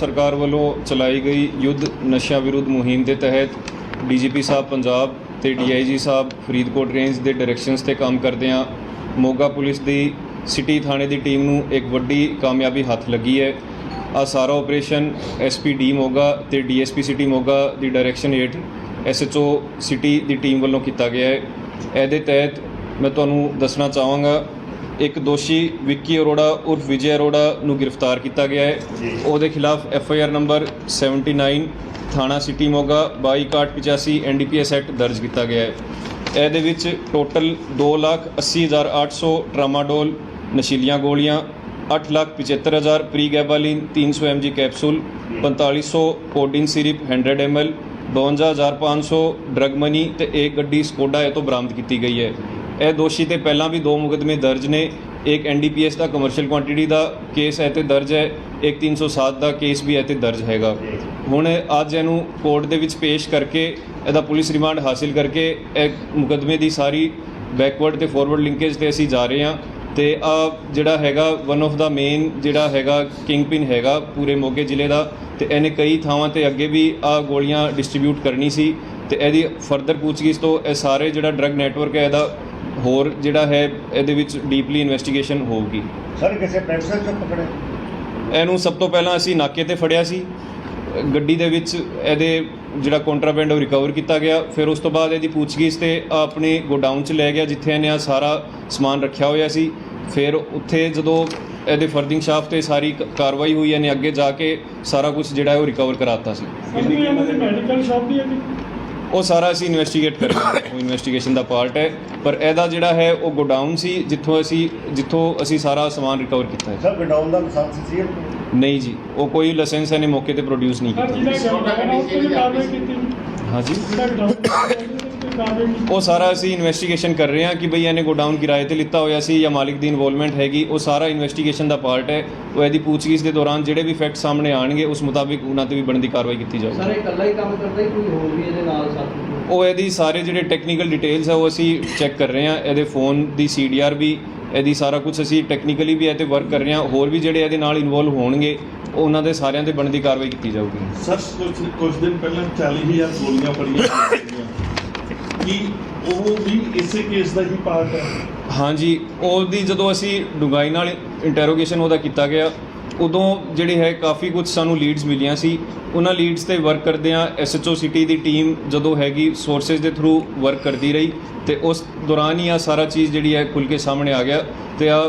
ਸਰਕਾਰ ਵੱਲੋਂ ਚਲਾਈ ਗਈ ਯੁੱਧ ਨਸ਼ਿਆਂ ਵਿਰੁੱਧ ਮੁਹਿੰਮ ਦੇ ਤਹਿਤ ਡੀਜੀਪੀ ਸਾਹਿਬ ਪੰਜਾਬ ਤੇ ਡੀਆਈਜੀ ਸਾਹਿਬ ਫਰੀਦਕੋਟ ਰੇਂਜ ਦੇ ਡਾਇਰੈਕਸ਼ਨਸ ਤੇ ਕੰਮ ਕਰਦੇ ਕਰਦਿਆਂ ਮੋਗਾ ਪੁਲਿਸ ਦੀ ਸਿਟੀ ਥਾਣੇ ਦੀ ਟੀਮ ਨੂੰ ਇੱਕ ਵੱਡੀ ਕਾਮਯਾਬੀ ਹੱਥ ਲੱਗੀ ਹੈ। ਆ ਸਾਰਾ ਆਪਰੇਸ਼ਨ ਐਸਪੀ ਡੀ ਮੋਗਾ ਤੇ ਡੀਐਸਪੀ ਸਿਟੀ ਮੋਗਾ ਦੀ ਡਾਇਰੈਕਸ਼ਨ ਹੇਠ ਐਸਐਚਓ ਸਿਟੀ ਦੀ ਟੀਮ ਵੱਲੋਂ ਕੀਤਾ ਗਿਆ ਹੈ। ਇਹਦੇ ਤਹਿਤ ਮੈਂ ਤੁਹਾਨੂੰ ਦੱਸਣਾ ਚਾਹਾਂਗਾ ਇੱਕ ਦੋਸ਼ੀ ਵਿੱਕੀ ਅਰੋੜਾ ਉਰਫ ਵਿਜੇ ਅਰੋੜਾ ਨੂੰ ਗ੍ਰਿਫਤਾਰ ਕੀਤਾ ਗਿਆ ਹੈ। ਉਹਦੇ ਖਿਲਾਫ ਐਫ ਆਈ ਆਰ ਨੰਬਰ 79 ਥਾਣਾ ਸਿਟੀ ਮੋਗਾ 2285 ਐਨਡੀਪੀਐਸ ਐਕਟ ਦਰਜ ਕੀਤਾ ਗਿਆ ਹੈ। ਇਹਦੇ ਵਿੱਚ ਟੋਟਲ 280800 ਟਰਾਮਾਡੋਲ ਨਸ਼ੀਲੀਆਂ ਗੋਲੀਆਂ 875000 pregabalin 300 mg capsule 4500 codeine syrup 100 ml 52500 drug money ਤੇ ਇੱਕ ਗੱਡੀ ਸਕੋਡਾ ਇਹ ਤੋਂ ਬਰਾਮਦ ਕੀਤੀ ਗਈ ਹੈ। ਇਹ ਦੋਸ਼ੀ ਤੇ ਪਹਿਲਾਂ ਵੀ ਦੋ ਮੁਕਦਮੇ ਦਰਜ ਨੇ। ਇੱਕ ਐਨਡੀਪੀਐਸ ਦਾ ਕਮਰਸ਼ੀਅਲ ਕੁਆਂਟੀਟੀ ਦਾ ਕੇਸ ਹੈ ਤੇ ਦਰਜ ਹੈ। ਇੱਕ 307 ਦਾ ਕੇਸ ਵੀ ਹੈ ਤੇ ਦਰਜ ਹੈਗਾ। ਹੁਣ ਅੱਜ ਇਹਨੂੰ ਕੋਰਟ ਦੇ ਵਿੱਚ ਪੇਸ਼ ਕਰਕੇ ਇਹਦਾ ਪੁਲਿਸ ਰਿਮਾਂਡ ਹਾਸਿਲ ਕਰਕੇ ਇਹ ਮੁਕਦਮੇ ਦੀ ਸਾਰੀ ਬੈਕਵਰਡ ਤੇ ਫਾਰਵਰਡ ਲਿੰਕੇਜ ਤੇ ਅਸੀਂ ਜਾ ਰਹੇ ਹਾਂ। ਤੇ ਆ ਜਿਹੜਾ ਹੈਗਾ ਵਨ ਆਫ ਦਾ ਮੇਨ ਜਿਹੜਾ ਹੈਗਾ ਕਿੰਗ ਕਿੰਗਪਿਨ ਹੈਗਾ ਪੂਰੇ ਮੋਗੇ ਜ਼ਿਲ੍ਹੇ ਦਾ। ਤੇ ਇਹਨੇ ਕਈ ਥਾਵਾਂ ਤੇ ਅੱਗੇ ਵੀ ਆ ਗੋਲੀਆਂ ਡਿਸਟ੍ਰੀਬਿਊਟ ਕਰਨੀ ਸੀ। ਤੇ ਇਹਦੀ ਫਰਦਰ ਪੁੱਛਗਿੱਛ ਤੋਂ ਇਹ ਸਾਰੇ ਜਿਹੜਾ ਡਰੱਗ ਨੈਟਵਰਕ ਹੈ, ਇਹਦਾ ਹੋਰ ਜਿਹੜਾ ਹੈ ਇਹਦੇ ਵਿੱਚ ਡੀਪਲੀ ਇਨਵੈਸਟੀਗੇਸ਼ਨ ਹੋਊਗੀ। ਸਰ ਕਿਸੇ ਪੈਂਸਲ ਚੋਂ ਪਕੜੇ? ਇਹਨੂੰ ਸਭ ਤੋਂ ਪਹਿਲਾਂ ਅਸੀਂ ਨਾਕੇ ਤੇ ਫੜਿਆ ਸੀ। ਗੱਡੀ ਦੇ ਵਿੱਚ ਇਹਦੇ ਜਿਹੜਾ ਕੰਟਰਾਬੈਂਡ ਉਹ ਰਿਕਵਰ ਕੀਤਾ ਗਿਆ। ਫਿਰ ਉਸ ਤੋਂ ਬਾਅਦ ਇਹਦੀ ਪੁੱਛਗਿੱਛ ਤੇ ਆਪਣੇ ਗੋਡਾਊਨ 'ਚ ਲੈ ਗਿਆ ਜਿੱਥੇ ਇਹਨੇ ਆ ਸਾਰਾ ਸਮਾਨ ਰੱਖਿਆ ਹੋਇਆ ਸੀ। ਫਿਰ ਉੱਥੇ ਜਦੋਂ ਇਹਦੇ ਫਰਦਿੰਗ ਸ਼ਾਫਟ ਤੇ ਸਾਰੀ ਕਾਰਵਾਈ ਹੋਈ ਇਹਨੇ ਅੱਗੇ ਜਾ ਕੇ ਸਾਰਾ ਕੁਝ ਜਿਹੜਾ ਹੈ ਉਹ ਰਿਕਵਰ ਕਰਾਤਾ ਸੀ। ਕਿੰਨੀ ਮੈਡੀਕਲ ਸ਼ਾਪ ਦੀ ਹੈ ਜੀ? ਉਹ ਸਾਰਾ ਅਸੀਂ ਇਨਵੈਸਟੀਗੇਟ ਕਰ। ਰਹੇ ਹਾਂ ਉਹ ਇਨਵੈਸਟੀਗੇਸ਼ਨ ਦਾ ਪਾਰਟ ਹੈ। ਪਰ ਇਹਦਾ ਜਿਹੜਾ ਹੈ ਉਹ ਗੋਡਾਊਨ ਸੀ ਜਿੱਥੋਂ ਅਸੀਂ ਜਿੱਥੋਂ ਅਸੀਂ ਸਾਰਾ ਸਮਾਨ ਰਿਕਵਰ ਕੀਤਾ ਹੈ। ਸਰ ਗਡਾਊਨ ਦਾ ਲਾਇਸੈਂਸ ਸੀ ਨਹੀਂ ਜੀ ਉਹ ਕੋਈ ਲਾਇਸੈਂਸ ਇਹਨੇ ਮੌਕੇ ਤੇ ਪ੍ਰੋਡਿਊਸ ਨਹੀਂ ਸਰ ਕੀਤਾ। ਜਿਹਦਾ ਗਰਾਊਂਡ ਉਹ ਸਾਰਾ ਅਸੀਂ ਇਨਵੈਸਟੀਗੇਸ਼ਨ ਕਰ ਰਹੇ ਹਾਂ ਕਿ ਬਈ ਇਹਨੇ ਗੋਡਾਊਨ ਕਿਰਾਏ ਤੇ ਲਿੱਤਾ ਹੋਇਆ ਸੀ ਜਾਂ ਮਾਲਿਕ ਦੀ ਇਨਵੋਲਵਮੈਂਟ ਹੈਗੀ ਉਹ ਸਾਰਾ ਇਨਵੈਸਟੀਗੇਸ਼ਨ ਦਾ ਪਾਰਟ ਹੈ। ਉਹ ਇਹਦੀ ਪੁੱਛਗਿੱਛ ਦੇ ਦੌਰਾਨ ਜਿਹੜੇ ਵੀ ਫੈਕਟ ਸਾਹਮਣੇ ਆਣਗੇ ਉਸ ਮੁਤਾਬਿਕ ਉਹਨਾਂ ਤੇ ਵੀ ਬਣਦੀ ਕਾਰਵਾਈ ਕੀਤੀ ਸਰ ਜਾਊਗੀ। ਇਹ ਇਕੱਲਾ ਹੀ ਕੰਮ ਕਰਦਾ ਹੀ ਕੋਈ ਹੋਰ ਵੀ ਇਹਦੇ ਨਾਲ ਸਾਥੀ ਉਹ ਇਹਦੀ ਸਾਰੇ ਜਿਹੜੇ ਟੈਕਨੀਕਲ ਡਿਟੇਲਸ ਹੈ ਉਹ ਅਸੀਂ ਚੈੱਕ ਕਰ ਰਹੇ ਹਾਂ। ਇਹਦੇ ਫੋਨ ਦੀ ਸੀਡੀਆਰ ਵੀ ਇਹਦੀ ਸਾਰਾ ਕੁਝ ਅਸੀਂ ਟੈਕਨੀਕਲੀ ਵੀ ਇਹ ਤੇ ਵਰਕ ਕਰ ਰਹੇ ਹਾਂ। ਹੋਰ ਵੀ ਜਿਹੜੇ ਇਹਦੇ ਨਾਲ ਇਨਵੋਲਵ ਹੋਣਗੇ ਉਹ ਉਹਨਾਂ ਦੇ ਸਾਰਿਆਂ ਤੇ ਬਣਦੀ ਕਾਰਵਾਈ ਕੀਤੀ ਜਾਊਗੀ। ਸਰ ਕੁਝ ਕੁਝ ਦਿਨ ਪਹਿਲਾਂ 40000 ਗੋਲੀਆਂ ਕੀ ਉਹ ਵੀ ਇਸੇ ਕੇਸ ਦਾ ਹੀ ਪਾਰਟ ਹੈ। ਹਾਂਜੀ ਉਹਦੀ ਜਦੋਂ ਅਸੀਂ ਡੂੰਘਾਈ ਨਾਲ ਇੰਟਰੋਗੇਸ਼ਨ ਉਹਦਾ ਕੀਤਾ ਗਿਆ ਉਦੋਂ ਜਿਹੜੀ ਹੈ ਕਾਫੀ ਕੁਝ ਸਾਨੂੰ ਲੀਡਸ ਮਿਲੀਆਂ ਸੀ। ਉਹਨਾਂ ਲੀਡਸ ਤੇ ਵਰਕ ਕਰਦਿਆਂ ਐਸਐਚਓ ਸਿਟੀ ਦੀ ਟੀਮ ਜਦੋਂ ਹੈਗੀ ਸੋਰਸਸ ਦੇ ਥਰੂ ਵਰਕ ਕਰਦੀ ਰਹੀ ਤੇ ਉਸ ਦੌਰਾਨ ਹੀ ਆ ਸਾਰਾ ਚੀਜ਼ ਜਿਹੜੀ ਹੈ ਖੁੱਲ ਕੇ ਸਾਹਮਣੇ ਆ ਗਿਆ ਤੇ ਆ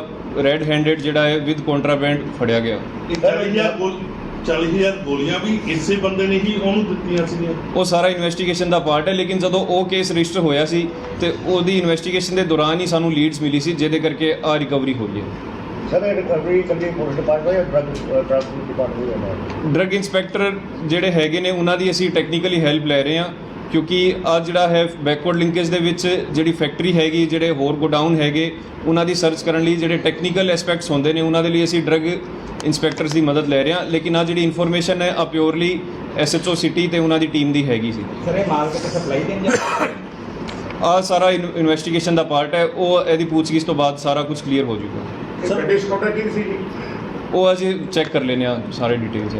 ਰੈੱਡ ਹੈਂਡਡ ਜਿਹੜਾ ਹੈ ਵਿਦ ਕੰਟਰਾਬੈਂਡ ਫੜਿਆ ਗਿਆ। ਇਹ 40000 ਗੋਲ 40000 ਗੋਲੀਆਂ ਵੀ ਇਸੇ ਬੰਦੇ ਨੇ ਹੀ ਉਹਨੂੰ ਦਿੱਤੀਆਂ ਸੀਗੀਆਂ। ਉਹ ਸਾਰਾ ਇਨਵੈਸਟੀਗੇਸ਼ਨ ਦਾ ਪਾਰਟ ਹੈ ਲੇਕਿਨ ਜਦੋਂ ਉਹ ਕੇਸ ਰਜਿਸਟਰ ਹੋਇਆ ਸੀ ਤੇ ਉਹਦੀ ਇਨਵੈਸਟੀਗੇਸ਼ਨ ਦੇ ਦੌਰਾਨ ਹੀ ਸਾਨੂੰ ਲੀਡਸ ਮਿਲੀ ਸੀ ਜਿਹਦੇ ਕਰਕੇ ਆ ਰਿਕਵਰੀ ਹੋਈ ਹੈ ਸਰ ਇਹ ਰਿਕਵਰੀ ਕੱਲੀ ਪੁਲਿਸ ਡਿਪਾਰਟਮੈਂਟ ਜਾਂ ਡਰਗ ਡਰਗ ਡਿਪਾਰਟਮੈਂਟ ਹੈ ਡਰਗ ਇੰਸਪੈਕਟਰ ਜਿਹੜੇ ਹੈਗੇ ਨੇ ਉਹਨਾਂ ਦੀ ਅਸੀਂ ਟੈਕਨੀਕਲੀ ਹੈਲਪ ਲੈ ਰਹੇ ਹਾਂ। ਕਿਉਂਕਿ ਆ ਜਿਹੜਾ ਹੈ ਬੈਕਵਰਡ ਲਿੰਕੇਜ ਦੇ ਵਿੱਚ ਜਿਹੜੀ ਫੈਕਟਰੀ ਹੈਗੀ ਜਿਹੜੇ ਹੋਰ ਗੋਡਾਊਨ ਹੈਗੇ ਉਹਨਾਂ ਦੀ ਸਰਚ ਕਰਨ ਲਈ ਜਿਹੜੇ ਟੈਕਨੀਕਲ ਐਸਪੈਕਟਸ ਹੁੰਦੇ ਨੇ ਉਹਨਾਂ ਦੇ ਲਈ ਅਸੀਂ ਡਰਗ ਇੰਸਪੈਕਟਰਸ ਦੀ ਮਦਦ ਲੈ ਰਹੇ ਹਾਂ। ਲੇਕਿਨ ਆ ਜਿਹੜੀ ਇਨਫੋਰਮੇਸ਼ਨ ਹੈ ਆ ਪਿਓਰਲੀ ਐਸਐਚਓ ਸਿਟੀ ਤੇ ਉਹਨਾਂ ਦੀ ਟੀਮ ਦੀ ਹੈਗੀ ਸੀ। ਸਰ ਇਹ ਮਾਲ ਕਿਤੇ ਸਪਲਾਈ ਦੇਣ ਜਾਂ ਆ ਸਾਰਾ ਇਨਵੈਸਟੀਗੇਸ਼ਨ ਦਾ ਪਾਰਟ ਹੈ। ਉਹ ਇਹਦੀ ਪੁੱਛਗਿੱਛ ਤੋਂ ਬਾਅਦ ਸਾਰਾ ਕੁਝ ਕਲੀਅਰ ਹੋ ਜਾਊਗਾ। ਸਰ ਗੱਡੀ ਸਕੌਟਰ ਕੀ ਸੀ ਜੀ ਉਹ ਅਸੀਂ ਚੈੱਕ ਕਰ ਲੈਨੇ ਆ ਸਾਰੇ ਡਿਟੇਲਸ ਹੈ।